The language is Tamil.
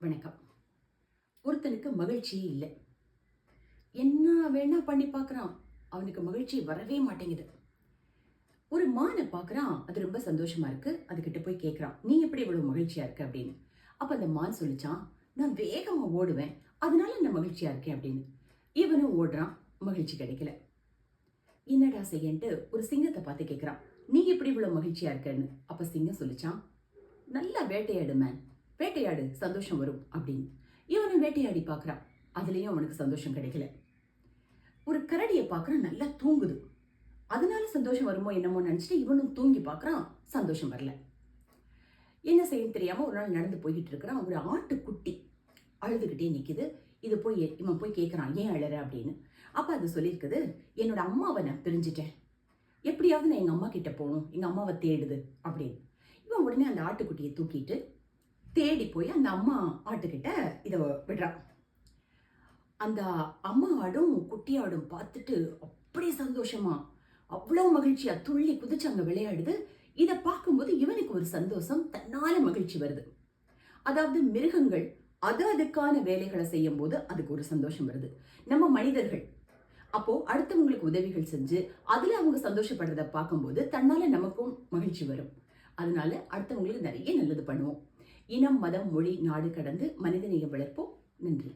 வணக்கம். ஒருத்தனுக்கு மகிழ்ச்சியே இல்லை. என்ன வேணா பண்ணி பார்க்குறான் அவனுக்கு மகிழ்ச்சி வரவே மாட்டேங்குது. ஒரு மானை பார்க்குறான் அது ரொம்ப சந்தோஷமா இருக்கு. அதுக்கிட்ட போய் கேட்குறான் நீ எப்படி இவ்வளோ மகிழ்ச்சியா இருக்க? அப்படின்னு. அப்போ அந்த மான் சொல்லிச்சான் நான் வேகமாக ஓடுவேன். அதனால நான் மகிழ்ச்சியா இருக்கேன்? அப்படின்னு. இவனும் ஓடுறான். மகிழ்ச்சி கிடைக்கல. என்னடா செய்யன்ட்டு ஒரு சிங்கத்தை பார்த்து கேட்குறான் நீ எப்படி இவ்வளோ மகிழ்ச்சியா இருக்கன்னு? அப்போ சிங்கம் சொல்லிச்சான் நல்லா வேட்டையாடு மேன். வேட்டையாடு சந்தோஷம் வரும் அப்படின்னு. இவனும் வேட்டையாடி பார்க்குறான். அதுலேயும் அவனுக்கு சந்தோஷம் கிடைக்கல. ஒரு கரடியை பார்க்குறான் நல்லா தூங்குது. அதனால சந்தோஷம் வருமோ என்னமோ நினச்சிட்டு இவனும் தூங்கி பார்க்குறான். சந்தோஷம் வரல. என்ன செய்யணும் தெரியாமல் ஒரு நாள் நடந்து போய்கிட்டு இருக்கிறான். ஒரு ஆட்டுக்குட்டி அழுதுகிட்டே நிற்கிது இது போய் இவன் போய் கேட்குறான் ஏன் அழற? அப்படின்னு. அப்போ அது சொல்லியிருக்குது என்னோட அம்மாவை நான் பிரிஞ்சிட்டேன். எப்படியாவது நான் எங்கள் அம்மா கிட்ட போகணும். எங்கள் அம்மாவை தேடுது. அப்படின்னு. இவன் உடனே அந்த ஆட்டுக்குட்டியை தூக்கிட்டு தேடி போய் அந்த அம்மா ஆட்டுக்கிட்ட இதை விடுறான் அந்த அம்மா ஆடும் குட்டி ஆடும் பார்த்துட்டு அப்படி சந்தோஷமா அவ்வளோ மகிழ்ச்சியா துள்ளி குதிச்சு அங்கே விளையாடுது. இதை பார்க்கும்போது இவனுக்கு ஒரு சந்தோஷம் தன்னால மகிழ்ச்சி வருது. அதாவது மிருகங்கள் அது அதுக்கான வேலைகளை செய்யும் போது அதுக்கு ஒரு சந்தோஷம் வருது. நம்ம மனிதர்கள் அப்போ அடுத்தவங்களுக்கு உதவிகள் செஞ்சு அதுல அவங்க சந்தோஷப்படுறத பார்க்கும்போது தன்னால நமக்கும் மகிழ்ச்சி வரும். அதனால அடுத்தவங்களுக்கு நிறைய நல்லது பண்ணுவோம். இனம் மதம் மொழி நாடு கடந்து மனிதநேயம் வளர்ப்போம். நன்றி.